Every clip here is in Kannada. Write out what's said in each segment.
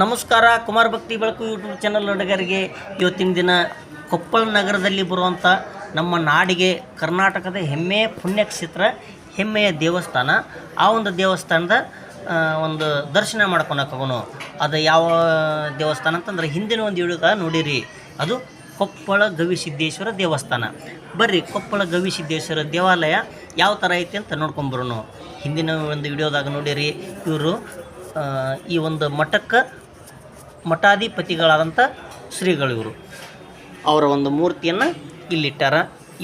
ನಮಸ್ಕಾರ, ಕುಮಾರ್ ಭಕ್ತಿ ಬೆಳಕು ಯೂಟ್ಯೂಬ್ ಚಾನಲ್ ನಡಗರಿಗೆ. ಇವತ್ತಿನ ದಿನ ಕೊಪ್ಪಳ ನಗರದಲ್ಲಿ ಬರುವಂಥ ನಮ್ಮ ನಾಡಿಗೆ ಕರ್ನಾಟಕದ ಹೆಮ್ಮೆಯ ಪುಣ್ಯಕ್ಷೇತ್ರ, ಹೆಮ್ಮೆಯ ದೇವಸ್ಥಾನ. ಆ ಒಂದು ದೇವಸ್ಥಾನದ ಒಂದು ದರ್ಶನ ಮಾಡ್ಕೊಳಕ್ಕೆ ಹೋಗೋಣ. ಅದು ಯಾವ ದೇವಸ್ಥಾನ ಅಂತಂದ್ರೆ ಹಿಂದಿನ ಒಂದು ವಿಡಿಯೋದಾಗ ನೋಡಿರಿ. ಅದು ಕೊಪ್ಪಳ ಗವಿಸಿದ್ದೇಶ್ವರ ದೇವಸ್ಥಾನ. ಬರ್ರಿ, ಕೊಪ್ಪಳ ಗವಿಸಿದ್ದೇಶ್ವರ ದೇವಾಲಯ ಯಾವ ಥರ ಐತಿ ಅಂತ ನೋಡ್ಕೊಂಬರೋನು ಹಿಂದಿನ ಒಂದು ವಿಡಿಯೋದಾಗ ನೋಡಿರಿ, ಇವರು ಈ ಒಂದು ಮಠಕ್ಕೆ ಮಠಾಧಿಪತಿಗಳಾದಂಥ ಶ್ರೀಗಳು ಇವರು ಅವರ ಒಂದು ಮೂರ್ತಿಯನ್ನು ಇಲ್ಲಿಟ್ಟಾರ.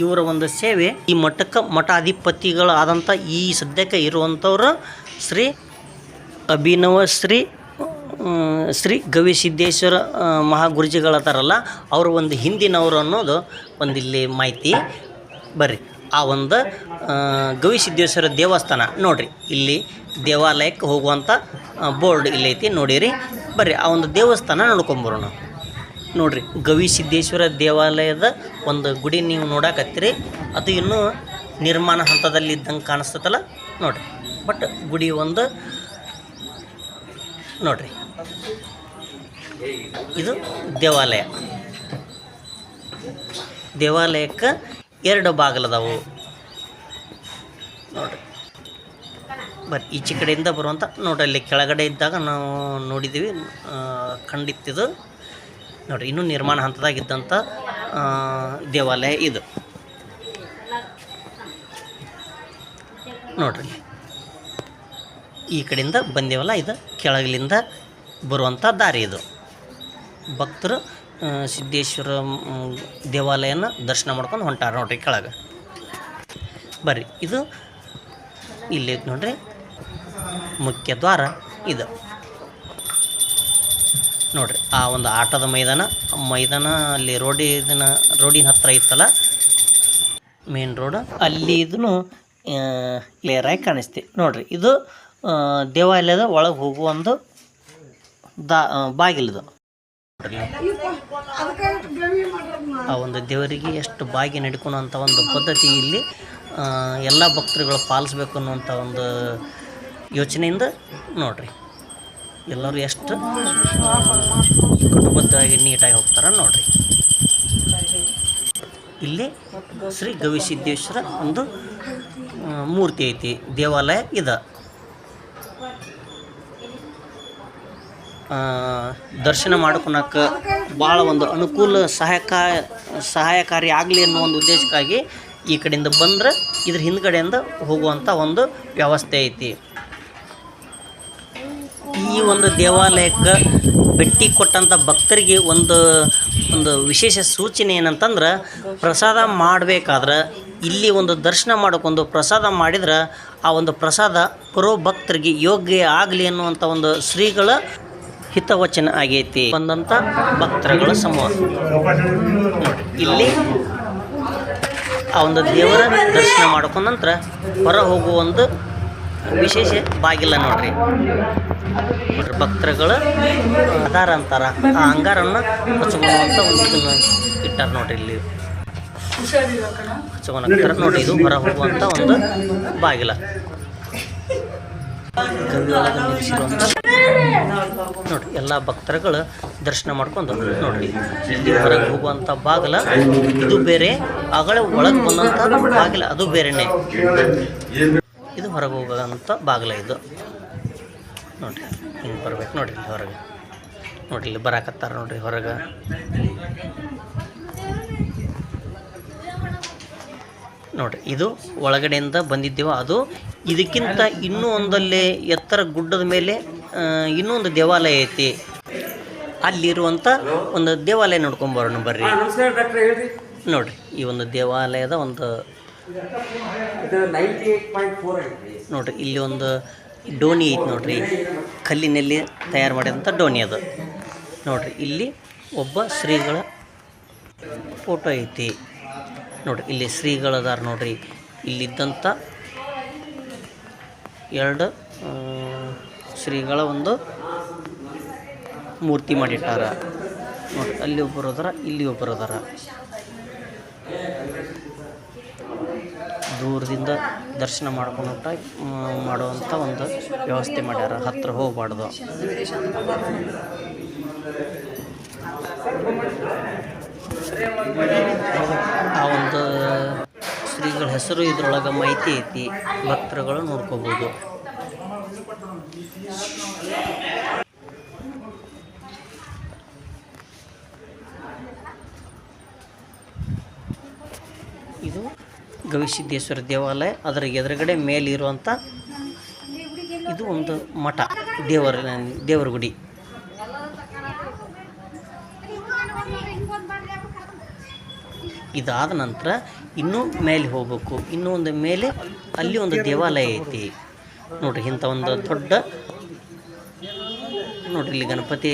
ಇವರ ಒಂದು ಸೇವೆ ಈ ಮಠಕ್ಕೆ ಮಠಾಧಿಪತಿಗಳಾದಂಥ ಈ ಸದ್ಯಕ್ಕೆ ಇರುವಂಥವ್ರು ಶ್ರೀ ಅಭಿನವ ಶ್ರೀ ಶ್ರೀ ಗವಿಸಿದ್ದೇಶ್ವರ ಮಹಾಗುರುಜಿಗಳದಾರಲ್ಲ, ಅವರು ಒಂದು ಹಿಂದಿನವರು ಅನ್ನೋದು ಒಂದು ಇಲ್ಲಿ ಮಾಹಿತಿ ಬರ್ರಿ. ಆ ಒಂದು ಗವಿ ಗವಿಸಿದ್ದೇಶ್ವರ ದೇವಸ್ಥಾನ ನೋಡಿರಿ. ಇಲ್ಲಿ ದೇವಾಲಯಕ್ಕೆ ಹೋಗುವಂಥ ಬೋರ್ಡ್ ಇಲ್ಲೈತಿ, ನೋಡಿರಿ. ಬರ್ರಿ, ಆ ಒಂದು ದೇವಸ್ಥಾನ ನೋಡ್ಕೊಂಬರೋಣ. ನೋಡ್ರಿ ಗವಿಸಿದ್ದೇಶ್ವರ ದೇವಾಲಯದ ಒಂದು ಗುಡಿ ನೀವು ನೋಡಕತ್ತೀರಿ. ಅದು ಇನ್ನೂ ನಿರ್ಮಾಣ ಹಂತದಲ್ಲಿ ಇದ್ದಂಗೆ ಕಾಣಿಸ್ತದಲ್ಲ ನೋಡ್ರಿ. ಬಟ್ ಗುಡಿ ಒಂದು, ನೋಡ್ರಿ. ಇದು ದೇವಾಲಯ. ದೇವಾಲಯಕ್ಕೆ ಎರಡು ಬಾಗಿಲದವು. ನೋಡ್ರಿ. ಬಟ್ ಈಚೆ ಕಡೆಯಿಂದ ಬರುವಂಥ ನೋಡ್ರಿ ಅಲ್ಲಿ ಕೆಳಗಡೆ ಇದ್ದಾಗ ನಾವು ನೋಡಿದ್ದೀವಿ. ಖಂಡಿತ್ತಿದು ನೋಡ್ರಿ, ಇನ್ನೂ ನಿರ್ಮಾಣ ಹಂತದಾಗಿದ್ದಂಥ ದೇವಾಲಯ ಇದು. ನೋಡ್ರಿ, ಈ ಕಡೆಯಿಂದ ಬಂದೇವಲ್ಲ, ಇದು ಕೆಳಗಲಿಂದ ಬರುವಂಥ ದಾರಿ ಇದು. ಭಕ್ತರು ಸಿದ್ದೇಶ್ವರ ದೇವಾಲಯನ ದರ್ಶನ ಮಾಡ್ಕೊಂಡು ಹೊಂಟಾರ ನೋಡ್ರಿ ಕೆಳಗೆ. ಬರ್ರಿ, ಇದು ಇಲ್ಲಿ ನೋಡ್ರಿ ಮುಖ್ಯ ದ್ವಾರ ಇದು. ನೋಡ್ರಿ, ಆ ಒಂದು ಆಟದ ಮೈದಾನ ಮೈದಾನ ಅಲ್ಲಿ ರೋಡಿನ ರೋಡಿನ ಹತ್ರ ಇತ್ತಲ್ಲ ಮೇನ್ ರೋಡ್ ಅಲ್ಲಿ ಇದನ್ನು ಕ್ಲಿಯರಾಗಿ ಕಾಣಿಸ್ತಿ. ನೋಡ್ರಿ, ಇದು ದೇವಾಲಯದ ಒಳಗೆ ಹೋಗುವ ಒಂದು ದಾ ನೋಡ್ರಿ ಆ ಒಂದು ದೇವರಿಗೆ ಎಷ್ಟು ಬಾಗಿ ನಡ್ಕೊಳೋಂಥ ಒಂದು ಪದ್ಧತಿ ಇಲ್ಲಿ ಎಲ್ಲ ಭಕ್ತರುಗಳು ಪಾಲಿಸ್ಬೇಕು ಅನ್ನುವಂಥ ಒಂದು ಯೋಚನೆಯಿಂದ ನೋಡ್ರಿ. ಎಲ್ಲರೂ ಎಷ್ಟು ಆ, ಕಟ್ಟುಬದ್ಧವಾಗಿ ನೀಟಾಗಿ ಹೋಗ್ತಾರೆ ನೋಡ್ರಿ. ಇಲ್ಲಿ ಶ್ರೀ ಗವಿಸಿದ್ದೇಶ್ವರ ಒಂದು ಮೂರ್ತಿ ಐತಿ ದೇವಾಲಯ ಇದೆ. ದರ್ಶನ ಮಾಡ್ಕೊಳಕ್ಕೆ ಭಾಳ ಒಂದು ಅನುಕೂಲ ಸಹಾಯಕ ಸಹಾಯಕಾರಿ ಆಗಲಿ ಅನ್ನೋ ಒಂದು ಉದ್ದೇಶಕ್ಕಾಗಿ ಈ ಕಡೆಯಿಂದ ಬಂದ್ರೆ ಇದ್ರ ಹಿಂದ್ಗಡೆಯಿಂದ ಹೋಗುವಂಥ ಒಂದು ವ್ಯವಸ್ಥೆ ಐತಿ. ಒಂದು ದೇವಾಲಯಕ್ಕೆ ಭೇಟಿ ಕೊಟ್ಟಂಥ ಭಕ್ತರಿಗೆ ಒಂದು ಒಂದು ವಿಶೇಷ ಸೂಚನೆ ಏನಂತಂದ್ರೆ ಪ್ರಸಾದ ಮಾಡಬೇಕಾದ್ರೆ ಇಲ್ಲಿ ಒಂದು ದರ್ಶನ ಮಾಡೋಕ್ಕೊಂದು ಪ್ರಸಾದ ಮಾಡಿದ್ರೆ ಆ ಒಂದು ಪ್ರಸಾದ ಬರೋ ಭಕ್ತರಿಗೆ ಯೋಗ್ಯ ಆಗಲಿ ಅನ್ನುವಂಥ ಒಂದು ಶ್ರೀಗಳ ಹಿತವಚನ ಆಗೈತಿ. ಬಂದಂಥ ಭಕ್ತರುಗಳ ಸಮೂಹ. ಇಲ್ಲಿ ಆ ಒಂದು ದೇವರ ದರ್ಶನ ಮಾಡ್ಕೊಂಡ ನಂತರ ಹೊರ ಹೋಗುವ ಒಂದು ವಿಶೇಷ? ಬಾಗಿಲ್ಲ ನೋಡ್ರಿ. ನೋಡ್ರಿ ಭಕ್ತರುಗಳು ಅದಾರ ಅಂತಾರ. ಆ ಅಂಗಾರನ್ನು ಹಚ್ಕೊಳ್ಳುವಂಥ ಒಂದು ಇಟ್ಟಾರ ನೋಡ್ರಿ ಇಲ್ಲಿ. ನೋಡ್ರಿ, ಇದು ಹೊರ ಹೋಗುವಂಥ ಒಂದು ಬಾಗಿಲ. ನೋಡ್ರಿ, ಎಲ್ಲ ಭಕ್ತರುಗಳು ದರ್ಶನ ಮಾಡ್ಕೊಂಡು ನೋಡ್ರಿ. ಇಲ್ಲಿ ಹೊರಗೆ ಹೋಗುವಂಥ ಬಾಗಿಲ, ಇದು ಬೇರೆ. ಅಗಳ ಒಳಗೆ ಬಂದಂಥ ಬಾಗಿಲ, ಅದು ಬೇರೆನೆ. ಇದು ಹೊರಗೆ ಹೋಗೋಂಥ ಬಾಗಿಲ ಇದು. ನೋಡಿರಿ ಹಿಂಗೆ ಬರ್ಬೇಕು ನೋಡಿರಿ ಇಲ್ಲಿ ಹೊರಗೆ. ನೋಡಿರಿ ಇಲ್ಲಿ ಬರಾಕತ್ತಾರ ನೋಡಿರಿ ಹೊರಗೆ. ನೋಡಿರಿ ಇದು ಒಳಗಡೆಯಿಂದ ಬಂದಿದ್ದೇವೆ. ಅದು ಇದಕ್ಕಿಂತ ಇನ್ನೂ ಒಂದಲ್ಲಿ ಎತ್ತರ ಗುಡ್ಡದ ಮೇಲೆ ಇನ್ನೊಂದು ಇನ್ನೂ ಒಂದು ದೇವಾಲಯ ಐತಿ. ಅಲ್ಲಿರುವಂಥ ಒಂದು ದೇವಾಲಯ ನೋಡ್ಕೊಂಬರೋಣ ಬರ್ರಿ. ನೋಡ್ರಿ ಈ ಒಂದು ದೇವಾಲಯದ ಒಂದು ನೋಡ್ರಿ, ಇಲ್ಲಿ ಒಂದು ಡೋಣಿ ಐತಿ ನೋಡ್ರಿ. ಕಲ್ಲಿನಲ್ಲಿ ತಯಾರು ಮಾಡಿದಂಥ ಡೋಣಿ ಅದು. ನೋಡ್ರಿ, ಇಲ್ಲಿ ಒಬ್ಬ ಶ್ರೀಗಳ ಫೋಟೋ ಐತಿ. ನೋಡ್ರಿ, ಇಲ್ಲಿ ಶ್ರೀಗಳದಾರ ನೋಡ್ರಿ. ಇಲ್ಲಿದ್ದಂಥ ಎರಡು ಶ್ರೀಗಳ ಒಂದು ಮೂರ್ತಿ ಮಾಡಿಟ್ಟಾರ. ನೋಡ್ರಿ, ಅಲ್ಲಿ ಒಬ್ಬರು ಅದಾರ, ಇಲ್ಲಿ ಒಬ್ಬರು ಅದಾರ. ದೂರದಿಂದ ದರ್ಶನ ಮಾಡ್ಕೊಂಡು ಮಾಡುವಂಥ ಒಂದು ವ್ಯವಸ್ಥೆ ಮಾಡ್ಯಾರ. ಹತ್ತಿರ ಹೋಗಬಾರ್ದು. ಆ ಒಂದು ಶ್ರೀಗಳ ಹೆಸರು ಇದ್ರೊಳಗೆ ಮಾಹಿತಿ ಐತಿ. ಭಕ್ತರುಗಳು ನೋಡ್ಕೋಬೋದು. ಗವಿಸಿದ್ದೇಶ್ವರ ದೇವಾಲಯ, ಅದರ ಎದುರುಗಡೆ ಮೇಲಿರುವಂಥ ಇದು ಒಂದು ಮಠ, ದೇವರ ದೇವರ ಗುಡಿ. ಇದಾದ ನಂತರ ಇನ್ನೂ ಮೇಲೆ ಹೋಗಬೇಕು. ಇನ್ನೂ ಒಂದು ಮೇಲೆ ಅಲ್ಲಿ ಒಂದು ದೇವಾಲಯ ಐತಿ. ನೋಡ್ರಿ, ಇಂಥ ಒಂದು ದೊಡ್ಡ, ನೋಡ್ರಿ, ಇಲ್ಲಿ ಗಣಪತಿ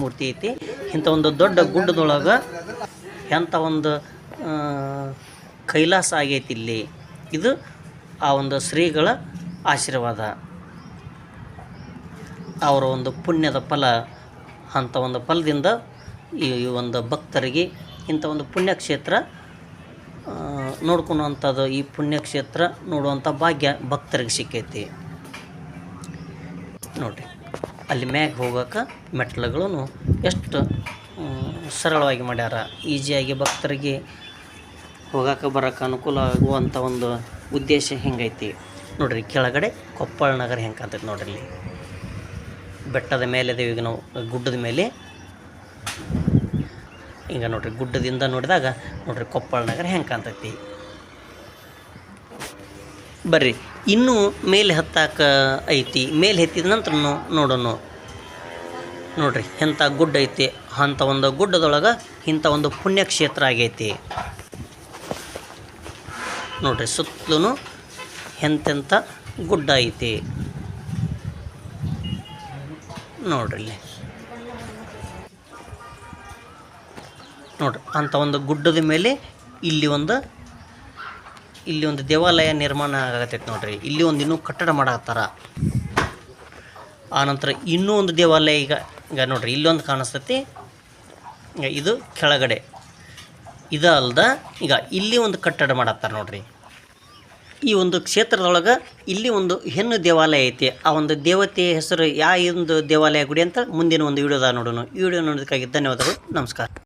ಮೂರ್ತಿ ಐತಿ. ಇಂಥ ಒಂದು ದೊಡ್ಡ ಗುಡ್ಡದೊಳಗೆ ಎಂಥ ಒಂದು ಕೈಲಾಸ ಆಗೈತಿ ಇಲ್ಲಿ. ಇದು ಆ ಒಂದು ಶ್ರೀಗಳ ಆಶೀರ್ವಾದ. ಅವರ ಒಂದು ಪುಣ್ಯದ ಫಲ ಅಂಥ ಒಂದು ಫಲದಿಂದ ಈ ಒಂದು ಭಕ್ತರಿಗೆ ಇಂಥ ಒಂದು ಪುಣ್ಯಕ್ಷೇತ್ರ ನೋಡ್ಕೊಳ್ಳುವಂಥದ್ದು ಈ ಪುಣ್ಯಕ್ಷೇತ್ರ ನೋಡುವಂಥ ಭಾಗ್ಯ ಭಕ್ತರಿಗೆ ಸಿಕ್ಕೈತಿ. ನೋಡಿರಿ, ಅಲ್ಲಿ ಮ್ಯಾಗ ಹೋಗೋಕೆ ಮೆಟ್ಲುಗಳನ್ನು ಎಷ್ಟು ಸರಳವಾಗಿ ಮಾಡ್ಯಾರ. ಈಸಿಯಾಗಿ ಭಕ್ತರಿಗೆ ಹೋಗೋಕೆ ಬರೋಕ್ಕೆ ಅನುಕೂಲ ಆಗುವಂಥ ಒಂದು ಉದ್ದೇಶ ಹೆಂಗೈತಿ? ನೋಡ್ರಿ, ಕೆಳಗಡೆ ಕೊಪ್ಪಳ ನಗರ ಹೆಂಗೆ ಕಾಣ್ತೈತೆ ನೋಡ್ರಿ ಇಲ್ಲಿ. ಬೆಟ್ಟದ ಮೇಲೆ ಇದೇವೆ ಈಗ ನಾವು, ಗುಡ್ಡದ ಮೇಲೆ. ಈಗ ನೋಡ್ರಿ, ಗುಡ್ಡದಿಂದ ನೋಡಿದಾಗ ನೋಡ್ರಿ ಕೊಪ್ಪಳ ನಗರ ಹೆಂಗೆ ಕಾಣ್ತೈತಿ ಬರ್ರಿ, ಇನ್ನೂ ಮೇಲೆ ಹತ್ತಾಕ ಐತಿ. ಮೇಲೆ ಹೆತ್ತಿದ ನಂತರ ನೋಡೋಣ ನೋಡ್ರಿ ಎಂಥ ಗುಡ್ಡ ಐತಿ. ಅಂಥ ಒಂದು ಗುಡ್ಡದೊಳಗೆ ಇಂಥ ಒಂದು ಪುಣ್ಯಕ್ಷೇತ್ರ ಆಗೈತಿ. ನೋಡ್ರಿ ಸುತ್ತಲೂ ಎಂತೆಂಥ ಗುಡ್ಡ ಐತಿ. ನೋಡ್ರಿ ಇಲ್ಲಿ. ನೋಡ್ರಿ ಅಂಥ ಒಂದು ಗುಡ್ಡದ ಮೇಲೆ ಇಲ್ಲಿ ಒಂದು ಇಲ್ಲಿ ಒಂದು ದೇವಾಲಯ ನಿರ್ಮಾಣ ಆಗತೈತೆ ನೋಡ್ರಿ. ಇಲ್ಲಿ ಒಂದು ಇನ್ನೂ ಕಟ್ಟಡ ಮಾಡತ್ತಾರ ಆನಂತರ ಇನ್ನೂ ಒಂದು ದೇವಾಲಯ ಈಗ ಈಗ ನೋಡ್ರಿ ಇಲ್ಲೊಂದು ಕಾಣಿಸ್ತೈತಿ. ಇದು ಕೆಳಗಡೆ. ಇದು ಅಲ್ದ ಈಗ ಇಲ್ಲಿ ಒಂದು ಕಟ್ಟಡ ಮಾಡತ್ತಾರ ನೋಡ್ರಿ. ಈ ಒಂದು ಕ್ಷೇತ್ರದೊಳಗೆ ಇಲ್ಲಿ ಒಂದು ಹೆಣ್ಣು ದೇವಾಲಯ ಐತಿ. ಆ ಒಂದು ದೇವತೆಯ ಹೆಸರು ಯಾ ಒಂದು ದೇವಾಲಯ ಗುಡಿ ಅಂತ ಮುಂದಿನ ಒಂದು ವಿಡಿಯೋದಾಗ ನೋಡೋಣ. ಈ ವಿಡಿಯೋ ನೋಡೋದಕ್ಕಾಗಿ ಧನ್ಯವಾದಗಳು. ನಮಸ್ಕಾರ.